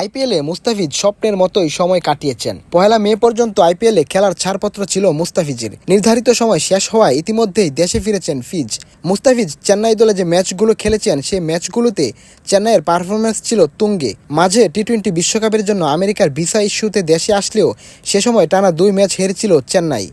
আইপিএলে মুস্তাফিজ স্বপ্নের মতোই সময় কাটিয়েছেন। পহেলা মে পর্যন্ত আইপিএলে খেলার ছাড়পত্র ছিল মুস্তাফিজের। নির্ধারিত সময় শেষ হওয়ায় ইতিমধ্যেই দেশে ফিরেছেন ফিজ। মুস্তাফিজ চেন্নাই দলে যে ম্যাচগুলো খেলেছেন, সেই ম্যাচগুলোতে চেন্নাইয়ের পারফরমেন্স ছিল তুঙ্গে। মাঝে টি টোয়েন্টি বিশ্বকাপের জন্য আমেরিকার ভিসা ইস্যুতে দেশে আসলেও সে সময় টানা দুই ম্যাচ হেরেছিল চেন্নাই।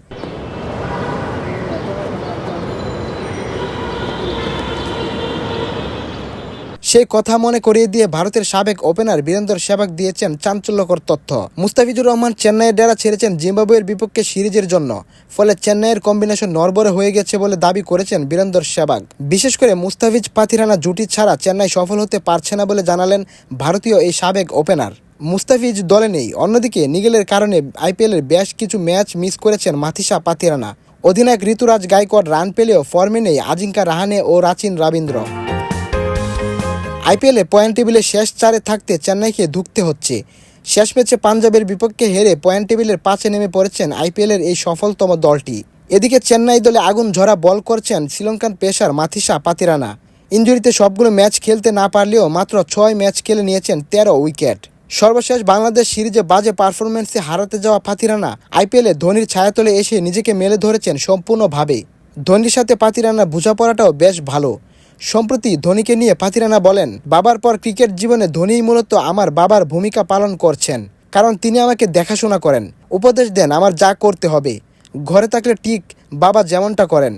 সেই কথা মনে করিয়ে দিয়ে ভারতের সাবেক ওপেনার বীরেন্দর সেবাগ দিয়েছেন চাঞ্চল্যকর তথ্য। মুস্তাফিজুর রহমান চেন্নাইয়ের ডেরা ছেড়েছেন জিম্বাবুয়ের বিপক্ষে সিরিজের জন্য। ফলে চেন্নাইয়ের কম্বিনেশন নরবরে হয়ে গেছে বলে দাবি করেছেন বীরেন্দর সেবাগ। বিশেষ করে মুস্তাফিজ পাথিরানা জুটি ছাড়া চেন্নাই সফল হতে পারছে না বলে জানালেন ভারতীয় এই সাবেক ওপেনার। মুস্তাফিজ দলে নেই, অন্যদিকে নিগেলের কারণে আইপিএলের বেশ কিছু ম্যাচ মিস করেছেন মাথিসা পাতিরানা অধিনায়ক ঋতুরাজ গায়কোয়াড় রান পেলেও ফর্মে নেই আজিঙ্কা রাহানে ও রাচিন রবীন্দ্র। আইপিএলে পয়েন্ট টেবিলে শেষ চারে থাকতে চেন্নাইকে ধুঁকতে হচ্ছে। শেষ ম্যাচে পাঞ্জাবের বিপক্ষে হেরে পয়েন্ট টেবিলের পাঁচে নেমে পড়েছেন আইপিএলের এই সফলতম দলটি। এদিকে চেন্নাই দলে আগুন ঝরা বল করছেন শ্রীলঙ্কান পেসার মাথিসা পাতিরানা। ইঞ্জুরিতে সবগুলো ম্যাচ খেলতে না পারলেও মাত্র ছয় ম্যাচ খেলে নিয়েছেন তেরো উইকেট। সর্বশেষ বাংলাদেশ সিরিজে বাজে পারফরমেন্সে হারাতে যাওয়া পাতিরানা আইপিএলে ধোনির ছায়াতলে এসে নিজেকে মেলে ধরেছেন সম্পূর্ণভাবে। ধোনির সাথে পাতিরানার বোঝাপড়াটাও বেশ ভালো। সম্প্রতি ধোনিকে নিয়ে পাতিরানা বলেন, বাবার পর ক্রিকেট জীবনে ধোনিই মূলত আমার বাবার ভূমিকা পালন করছেন, কারণ তিনি আমাকে দেখাশোনা করেন, উপদেশ দেন আমার যা করতে হবে, ঘরে থাকলে ঠিক বাবা যেমনটা করেন।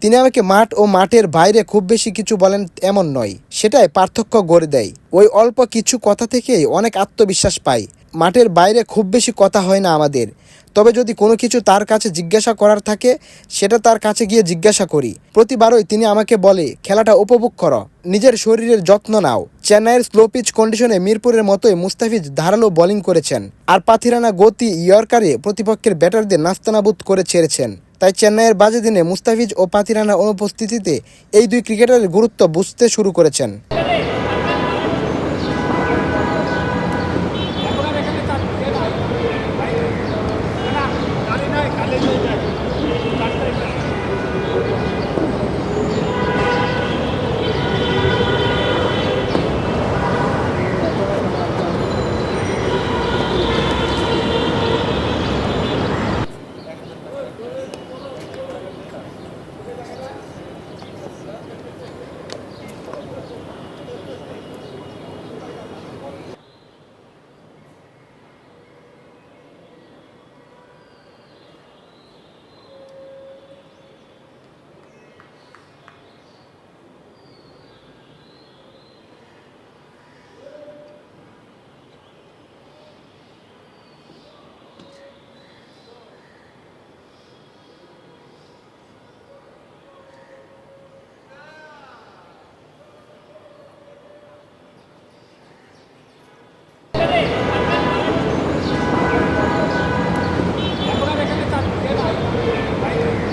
তিনি আমাকে মাঠ ও মাঠের বাইরে খুব বেশি কিছু বলেন এমন নয়, সেটাই পার্থক্য গড়ে দেয়। ওই অল্প কিছু কথা থেকেই অনেক আত্মবিশ্বাস পাই। মাঠের বাইরে খুব বেশি কথা হয় না আমাদের তবে যদি কোনো কিছু তার কাছে জিজ্ঞাসা করার থাকে, সেটা তার কাছে গিয়ে জিজ্ঞাসা করি। প্রতিবারই তিনি আমাকে বলে, খেলাটা উপভোগ করো, নিজের শরীরের যত্ন নাও। চেন্নাইয়ের স্লো পিচ কন্ডিশনে মিরপুরের মতোই মুস্তাফিজ ধারালো বোলিং করেছেন, আর পাথিরানা গতি ইয়র্কারে প্রতিপক্ষের ব্যাটারদের নাস্তানাবুদ করে ছেড়েছেন। তাই চেন্নাইয়ের বাজে দিনে মুস্তাফিজ ও পাতিরানা অনুপস্থিতিতে এই দুই ক্রিকেটারের গুরুত্ব বুঝতে শুরু করেছেন।